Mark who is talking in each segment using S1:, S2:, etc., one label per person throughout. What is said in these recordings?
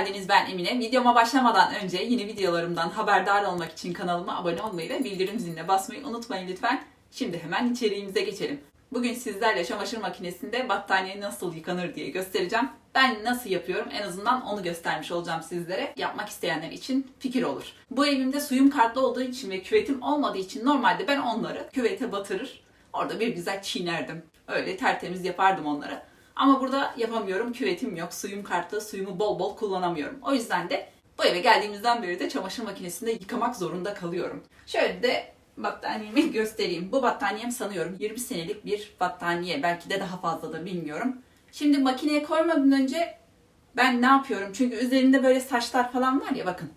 S1: Geldiniz ben Emine. Videoma başlamadan önce yeni videolarımdan haberdar olmak için kanalıma abone olmayı ve bildirim ziline basmayı unutmayın lütfen. Şimdi hemen içeriğimize geçelim. Bugün sizlerle çamaşır makinesinde battaniye nasıl yıkanır diye göstereceğim. Ben nasıl yapıyorum en azından onu göstermiş olacağım sizlere. Yapmak isteyenler için fikir olur. Bu evimde suyum kartlı olduğu için ve küvetim olmadığı için normalde ben onları küvete batırır. Orada bir güzel çiğnerdim. Öyle tertemiz yapardım onları. Ama burada yapamıyorum. Küvetim yok, suyum kartlı, suyumu bol bol kullanamıyorum. O yüzden de bu eve geldiğimizden beri de çamaşır makinesinde yıkamak zorunda kalıyorum. Şöyle de battaniyemi göstereyim. Bu battaniyem sanıyorum 20 senelik bir battaniye. Belki de daha fazla da bilmiyorum. Şimdi makineye koymadan önce ben ne yapıyorum? Çünkü üzerinde böyle saçlar falan var ya bakın.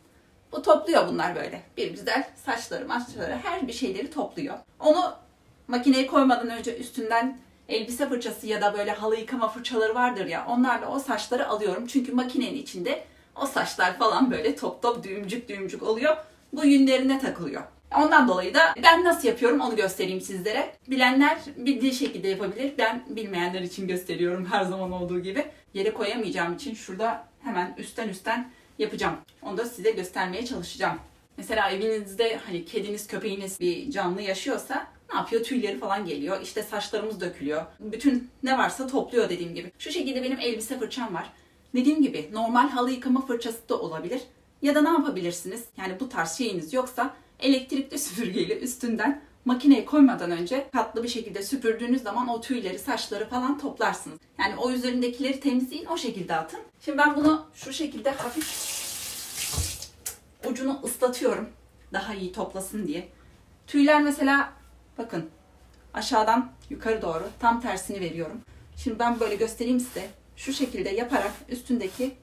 S1: Bu topluyor bunlar böyle. Bir güzel saçları, maçları, her bir şeyleri topluyor. Onu makineye koymadan önce üstünden elbise fırçası ya da böyle halı yıkama fırçaları vardır ya onlarla o saçları alıyorum. Çünkü makinenin içinde o saçlar falan böyle top top düğümcük düğümcük oluyor. Bu yünlerine takılıyor. Ondan dolayı da ben nasıl yapıyorum onu göstereyim sizlere. Bilenler bildiği şekilde yapabilir. Ben bilmeyenler için gösteriyorum her zaman olduğu gibi. Yere koyamayacağım için şurada hemen üstten üstten yapacağım. Onu da size göstermeye çalışacağım. Mesela evinizde hani kediniz, köpeğiniz bir canlı yaşıyorsa ne yapıyor? Tüyleri falan geliyor. İşte saçlarımız dökülüyor. Bütün ne varsa topluyor dediğim gibi. Şu şekilde benim elbise fırçam var. Dediğim gibi normal halı yıkama fırçası da olabilir. Ya da ne yapabilirsiniz? Yani bu tarz şeyiniz yoksa elektrikli süpürgeyle üstünden makineye koymadan önce katlı bir şekilde süpürdüğünüz zaman o tüyleri, saçları falan toplarsınız. Yani o üzerindekileri temizleyin, o şekilde atın. Şimdi ben bunu şu şekilde hafif ucunu ıslatıyorum. Daha iyi toplasın diye. Tüyler mesela bakın aşağıdan yukarı doğru tam tersini veriyorum. Şimdi ben böyle göstereyim size. Şu şekilde yaparak üstündeki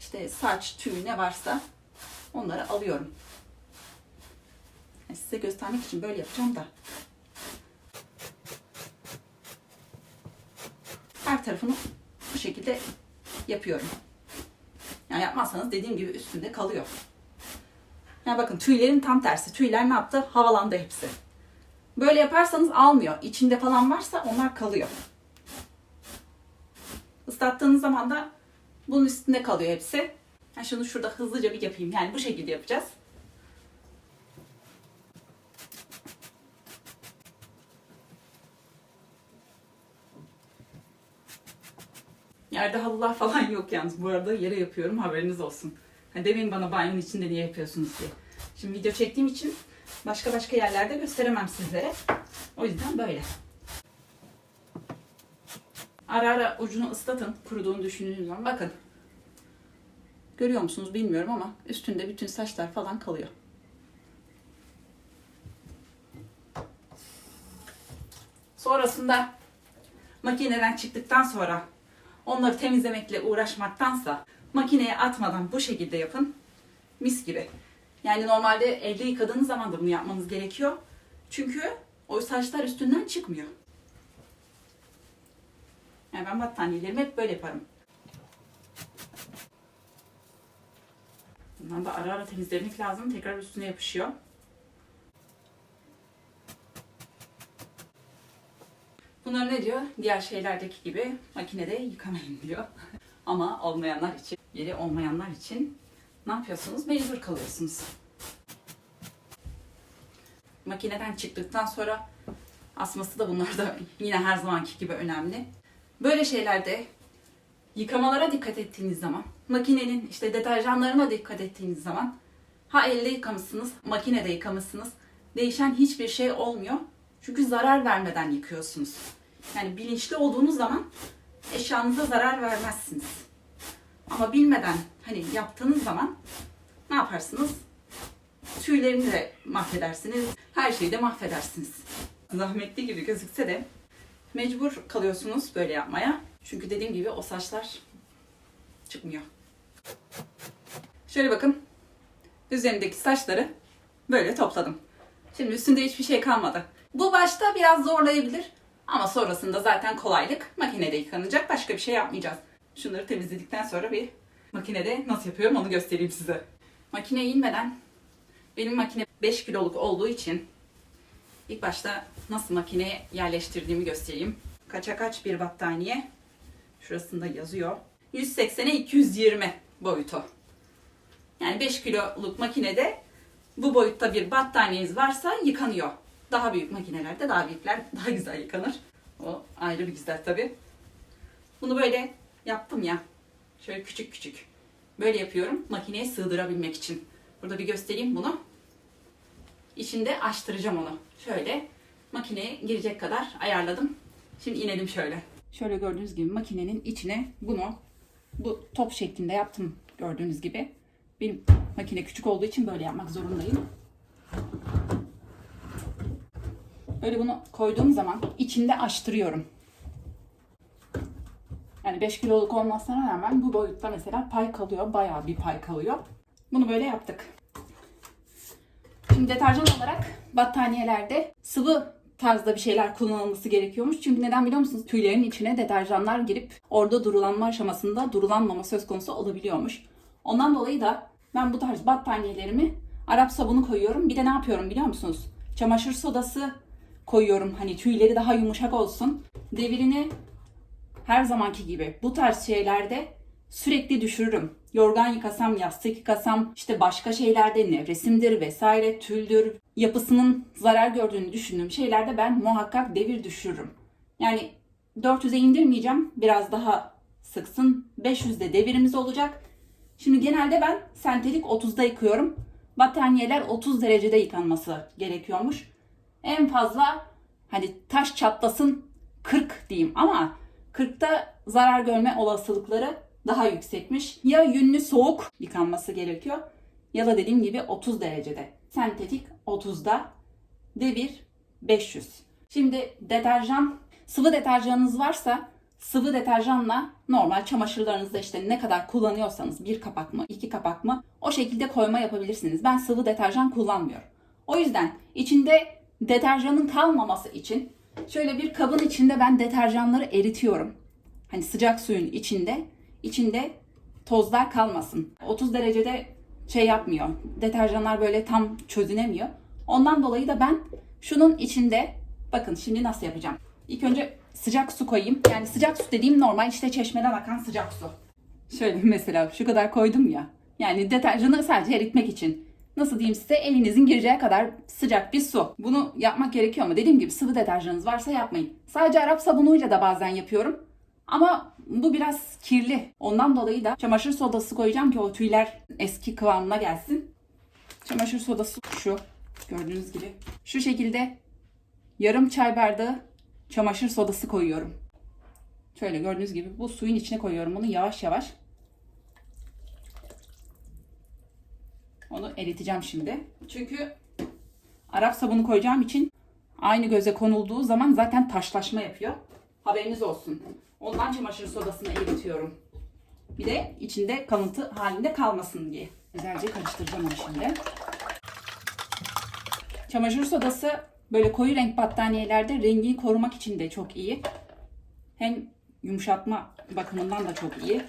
S1: işte saç, tüy ne varsa onları alıyorum. Yani size göstermek için böyle yapacağım da. Her tarafını bu şekilde yapıyorum. Yani yapmazsanız dediğim gibi üstünde kalıyor. Yani bakın tüylerin tam tersi. Tüyler ne yaptı? Havalandı hepsi. Böyle yaparsanız almıyor. İçinde falan varsa onlar kalıyor. Islattığınız zaman da bunun üstünde kalıyor hepsi. Yani şunu şurada hızlıca bir yapayım. Yani bu şekilde yapacağız. Yerde halılar falan yok yalnız. Bu arada yere yapıyorum haberiniz olsun. Demeyin bana banyonun içinde niye yapıyorsunuz diye. Şimdi video çektiğim için başka başka yerlerde gösteremem sizlere. O yüzden böyle. Ara ara ucunu ıslatın kuruduğunu düşündüğünüz zaman. Bakın. Görüyor musunuz bilmiyorum ama üstünde bütün saçlar falan kalıyor. Sonrasında makineden çıktıktan sonra onları temizlemekle uğraşmaktansa makineye atmadan bu şekilde yapın. Mis gibi. Yani normalde elde yıkadığınız zaman da bunu yapmanız gerekiyor. Çünkü o saçlar üstünden çıkmıyor. Yani ben battaniyelerimi hep böyle yaparım. Bundan da ara ara temizlemek lazım. Tekrar üstüne yapışıyor. Bunlar ne diyor? Diğer şeylerdeki gibi makinede yıkamayın diyor. Ama olmayanlar için, yeri olmayanlar için ne yapıyorsunuz? Mecbur kalıyorsunuz. Makineden çıktıktan sonra asması da bunlar da yine her zamanki gibi önemli. Böyle şeylerde yıkamalara dikkat ettiğiniz zaman, makinenin işte deterjanlarına dikkat ettiğiniz zaman ha elde yıkamışsınız, makinede yıkamışsınız. Değişen hiçbir şey olmuyor. Çünkü zarar vermeden yıkıyorsunuz. Yani bilinçli olduğunuz zaman eşyanıza zarar vermezsiniz. Ama bilmeden hani yaptığınız zaman ne yaparsınız? Tüylerini de mahvedersiniz. Her şeyi de mahvedersiniz. Zahmetli gibi gözükse de mecbur kalıyorsunuz böyle yapmaya. Çünkü dediğim gibi o saçlar çıkmıyor. Şöyle bakın. Üzerindeki saçları böyle topladım. Şimdi üstünde hiçbir şey kalmadı. Bu başta biraz zorlayabilir ama sonrasında zaten kolaylık. Makinede yıkanacak başka bir şey yapmayacağız. Şunları temizledikten sonra bir makinede nasıl yapıyorum onu göstereyim size. Makineye inmeden benim makine 5 kiloluk olduğu için ilk başta nasıl makineye yerleştirdiğimi göstereyim. Kaça kaç bir battaniye. Şurasında yazıyor. 180'e 220 boyutu. Yani 5 kiloluk makinede bu boyutta bir battaniyeniz varsa yıkanıyor. Daha büyük makinelerde daha büyükler daha güzel yıkanır. O ayrı bir güzel tabii. Bunu böyle yaptım ya. Şöyle küçük küçük. Böyle yapıyorum makineye sığdırabilmek için. Burada bir göstereyim bunu. İçinde açtıracağım onu. Şöyle makineye girecek kadar ayarladım. Şimdi inelim şöyle. Şöyle gördüğünüz gibi makinenin içine bunu bu top şeklinde yaptım gördüğünüz gibi. Benim makine küçük olduğu için böyle yapmak zorundayım. Böyle bunu koyduğum zaman içinde açtırıyorum. Yani 5 kiloluk olmasına rağmen bu boyutta mesela pay kalıyor. Bayağı bir pay kalıyor. Bunu böyle yaptık. Şimdi deterjan olarak battaniyelerde sıvı tarzda bir şeyler kullanılması gerekiyormuş. Çünkü neden biliyor musunuz? Tüylerin içine deterjanlar girip orada durulanma aşamasında durulanmama söz konusu olabiliyormuş. Ondan dolayı da ben bu tarz battaniyelerimi Arap sabunu koyuyorum. Bir de ne yapıyorum biliyor musunuz? Çamaşır sodası koyuyorum. Hani tüyleri daha yumuşak olsun. Devirini her zamanki gibi bu tarz şeylerde sürekli düşürürüm. Yorgan yıkasam, yastık yıkasam, işte başka şeylerde nevresimdir vesaire, tüldür, yapısının zarar gördüğünü düşündüğüm şeylerde ben muhakkak devir düşürürüm. Yani 400'e indirmeyeceğim. Biraz daha sıksın. 500'de devirimiz olacak. Şimdi genelde ben sentetik 30'da yıkıyorum. Battaniyeler 30 derecede yıkanması gerekiyormuş. En fazla hani taş çatlasın 40 diyeyim ama 40'ta zarar görme olasılıkları daha yüksekmiş. Ya yünlü soğuk yıkanması gerekiyor ya da dediğim gibi 30 derecede. Sentetik 30'da devir 500. Şimdi deterjan, sıvı deterjanınız varsa sıvı deterjanla normal çamaşırlarınızda işte ne kadar kullanıyorsanız bir kapak mı iki kapak mı o şekilde koyma yapabilirsiniz. Ben sıvı deterjan kullanmıyorum. O yüzden içinde deterjanın kalmaması için şöyle bir kabın içinde ben deterjanları eritiyorum. Hani sıcak suyun içinde içinde tozlar kalmasın. 30 derecede şey yapmıyor. Deterjanlar böyle tam çözünemiyor. Ondan dolayı da ben şunun içinde bakın şimdi nasıl yapacağım. İlk önce sıcak su koyayım. Yani sıcak su dediğim normal işte çeşmeden akan sıcak su. Şöyle mesela şu kadar koydum ya. Yani deterjanı sadece eritmek için. Nasıl diyeyim size elinizin gireceği kadar sıcak bir su. Bunu yapmak gerekiyor ama dediğim gibi sıvı deterjanınız varsa yapmayın. Sadece Arap sabunuyla da bazen yapıyorum. Ama bu biraz kirli. Ondan dolayı da çamaşır sodası koyacağım ki o tüyler eski kıvamına gelsin. Çamaşır sodası şu. Gördüğünüz gibi. Şu şekilde yarım çay bardağı çamaşır sodası koyuyorum. Şöyle gördüğünüz gibi bu suyun içine koyuyorum bunu yavaş yavaş. Onu eriteceğim şimdi. Çünkü Arap sabunu koyacağım için aynı göze konulduğu zaman zaten taşlaşma yapıyor. Haberiniz olsun. Ondan çamaşır sodasını eritiyorum. Bir de içinde kalıntı halinde kalmasın diye. Güzelce karıştıracağım onu şimdi. Çamaşır sodası böyle koyu renk battaniyelerde rengini korumak için de çok iyi. Hem yumuşatma bakımından da çok iyi.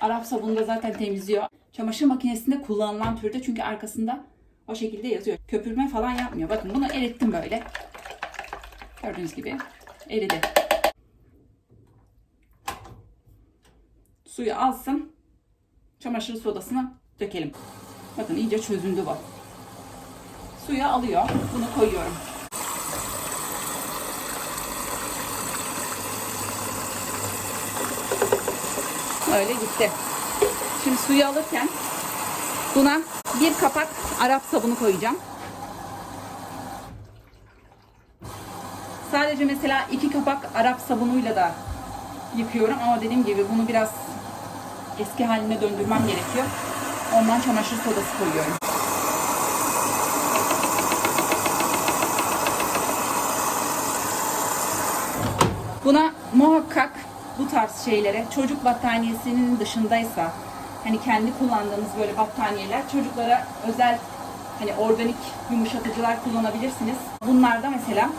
S1: Arap sabunu da zaten temizliyor. Çamaşır makinesinde kullanılan türde çünkü arkasında o şekilde yazıyor. Köpürme falan yapmıyor. Bakın bunu erittim böyle. Gördüğünüz gibi eridi. Suyu alsın. Çamaşır sodasını dökelim. Bakın iyice çözündü bu. Suyu alıyor. Bunu koyuyorum. Öyle gitti. Şimdi suyu alırken buna bir kapak Arap sabunu koyacağım. Sadece mesela iki kapak Arap sabunuyla da yıkıyorum ama dediğim gibi bunu biraz eski haline döndürmem gerekiyor. Ondan çamaşır sodası koyuyorum. Buna muhakkak bu tarz şeylere çocuk battaniyesinin dışındaysa hani kendi kullandığınız böyle battaniyeler çocuklara özel hani organik yumuşatıcılar kullanabilirsiniz. Bunlarda mesela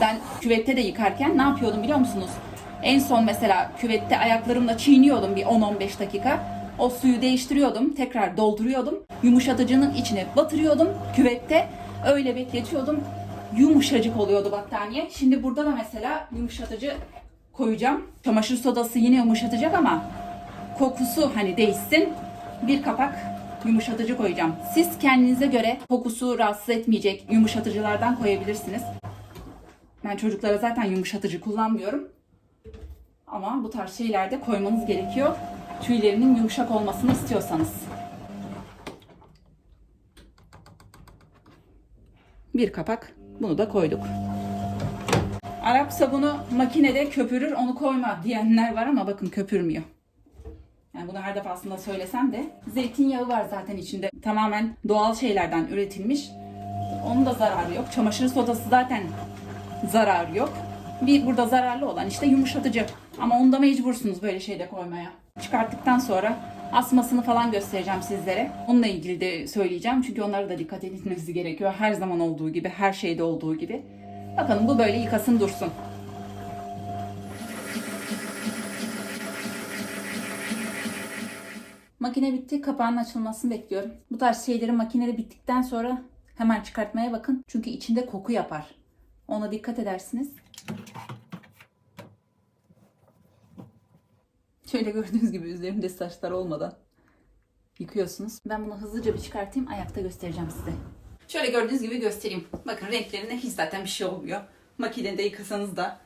S1: ben küvette de yıkarken ne yapıyordum biliyor musunuz? En son mesela küvette ayaklarımla çiğniyordum bir 10-15 dakika. O suyu değiştiriyordum, tekrar dolduruyordum. Yumuşatıcının içine batırıyordum küvette. Öyle bekletiyordum. Yumuşacık oluyordu battaniye. Şimdi burada da mesela yumuşatıcı koyacağım. Çamaşır sodası yine yumuşatacak ama kokusu hani değişsin. Bir kapak yumuşatıcı koyacağım. Siz kendinize göre kokusu rahatsız etmeyecek yumuşatıcılardan koyabilirsiniz. Ben çocuklara zaten yumuşatıcı kullanmıyorum. Ama bu tarz şeylerde koymanız gerekiyor. Tüylerinin yumuşak olmasını istiyorsanız. Bir kapak bunu da koyduk. Arap sabunu makinede köpürür onu koyma diyenler var ama bakın köpürmüyor. Yani bunu her defasında söylesem de zeytinyağı var zaten içinde. Tamamen doğal şeylerden üretilmiş. Onun da zararı yok. Çamaşır sodası zaten zararı yok. Bir burada zararlı olan işte yumuşatıcı. Ama onda mecbursunuz böyle şeyde koymaya. Çıkarttıktan sonra asmasını falan göstereceğim sizlere. Onunla ilgili de söyleyeceğim. Çünkü onlara da dikkat edilmesi gerekiyor. Her zaman olduğu gibi, her şeyde olduğu gibi. Bakalım bu böyle yıkasın dursun. Makine bitti. Kapağının açılmasını bekliyorum. Bu tarz şeyleri makinede bittikten sonra hemen çıkartmaya bakın. Çünkü içinde koku yapar. Ona dikkat edersiniz. Şöyle gördüğünüz gibi üzerimde saçlar olmadan yıkıyorsunuz. Ben bunu hızlıca bir çıkartayım. Ayakta göstereceğim size. Şöyle gördüğünüz gibi göstereyim. Bakın renklerine hiç zaten bir şey olmuyor. Makinede yıkasanız da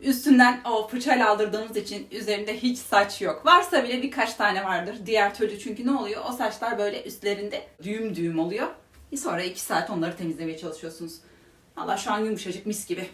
S1: üstünden o fırçayla aldırdığınız için üzerinde hiç saç yok. Varsa bile birkaç tane vardır. Diğer türlü çünkü ne oluyor? O saçlar böyle üstlerinde düğüm düğüm oluyor. Sonra iki saat onları temizlemeye çalışıyorsunuz. Allah şu an yumuşacık mis gibi.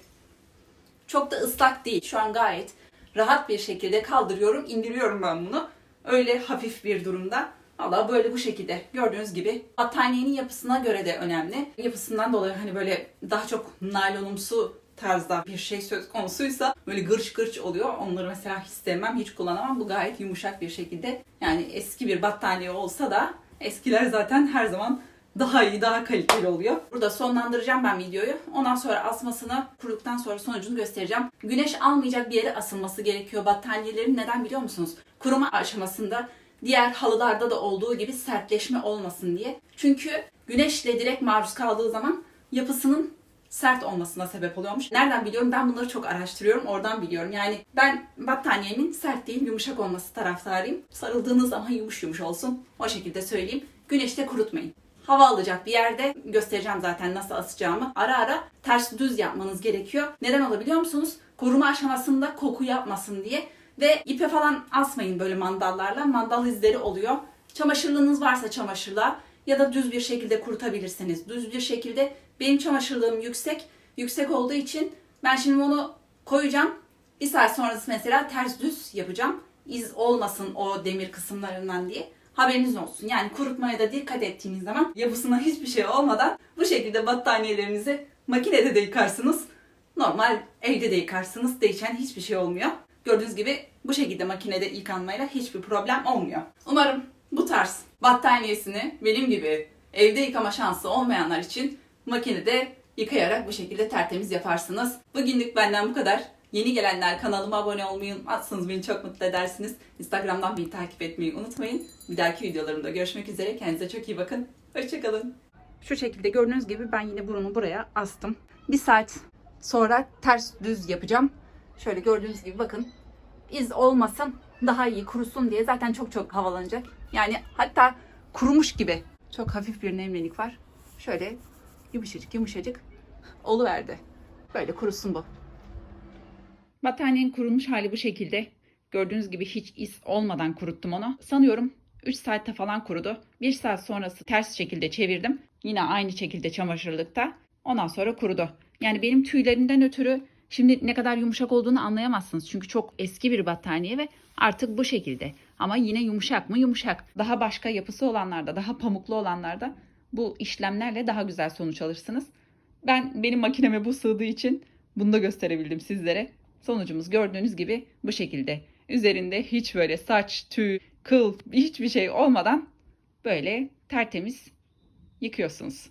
S1: Çok da ıslak değil. Şu an gayet rahat bir şekilde kaldırıyorum, indiriyorum ben bunu. Öyle hafif bir durumda. Valla böyle bu şekilde gördüğünüz gibi battaniyenin yapısına göre de önemli. Yapısından dolayı hani böyle daha çok naylonumsu tarzda bir şey söz konusuysa böyle gırç gırç oluyor. Onları mesela hiç sevmem, hiç kullanamam. Bu gayet yumuşak bir şekilde. Yani eski bir battaniye olsa da eskiler zaten her zaman daha iyi, daha kaliteli oluyor. Burada sonlandıracağım ben videoyu. Ondan sonra asmasını kuruduktan sonra sonucunu göstereceğim. Güneş almayacak bir yere asılması gerekiyor battaniyelerin. Neden biliyor musunuz? Kuruma aşamasında diğer halılarda da olduğu gibi sertleşme olmasın diye. Çünkü güneşle direkt maruz kaldığı zaman yapısının sert olmasına sebep oluyormuş. Nereden biliyorum? Ben bunları çok araştırıyorum. Oradan biliyorum. Yani ben battaniyemin sert değil yumuşak olması taraftarıyım. Sarıldığınız zaman yumuş yumuş olsun. O şekilde söyleyeyim. Güneşte kurutmayın. Hava alacak bir yerde göstereceğim zaten nasıl asacağımı. Ara ara ters düz yapmanız gerekiyor. Neden olabiliyor musunuz? Koruma aşamasında koku yapmasın diye. Ve ipe falan asmayın böyle mandallarla. Mandal izleri oluyor. Çamaşırlığınız varsa çamaşırla ya da düz bir şekilde kurutabilirsiniz. Düz bir şekilde benim çamaşırlığım yüksek. Yüksek olduğu için ben şimdi onu koyacağım. Bir saat sonrası mesela ters düz yapacağım. İz olmasın o demir kısımlarından diye. Haberiniz olsun. Yani kurutmaya da dikkat ettiğiniz zaman yapısına hiçbir şey olmadan bu şekilde battaniyelerinizi makinede de yıkarsınız. Normal evde de yıkarsınız. Değişen hiçbir şey olmuyor. Gördüğünüz gibi bu şekilde makinede yıkanmayla hiçbir problem olmuyor. Umarım bu tarz battaniyesini benim gibi evde yıkama şansı olmayanlar için makinede yıkayarak bu şekilde tertemiz yaparsınız. Bugünlük benden bu kadar. Yeni gelenler kanalıma abone olmayı unutmazsanız beni çok mutlu edersiniz. Instagram'dan beni takip etmeyi unutmayın. Bir dahaki videolarımda görüşmek üzere. Kendinize çok iyi bakın. Hoşçakalın. Şu şekilde gördüğünüz gibi ben yine burunu buraya astım. Bir saat sonra ters düz yapacağım. Şöyle gördüğünüz gibi bakın. iz olmasın daha iyi kurusun diye zaten çok çok havalanacak. Yani hatta kurumuş gibi. Çok hafif bir nemlilik var. Şöyle yumuşacık yumuşacık oluverdi. Böyle kurusun bu. Battaniyenin kurulmuş hali bu şekilde. Gördüğünüz gibi hiç iz olmadan kuruttum onu. Sanıyorum 3 saatte falan kurudu. 1 saat sonrası ters şekilde çevirdim. Yine aynı şekilde çamaşırlıkta. Ondan sonra kurudu. Yani benim tüylerinden ötürü şimdi ne kadar yumuşak olduğunu anlayamazsınız. Çünkü çok eski bir battaniye ve artık bu şekilde. Ama yine yumuşak mı? Yumuşak. Daha başka yapısı olanlarda, daha pamuklu olanlarda bu işlemlerle daha güzel sonuç alırsınız. Ben benim makineme bu sığdığı için bunu da gösterebildim sizlere. Sonucumuz gördüğünüz gibi bu şekilde. Üzerinde hiç böyle saç, tüy, kıl hiçbir şey olmadan böyle tertemiz yıkıyorsunuz.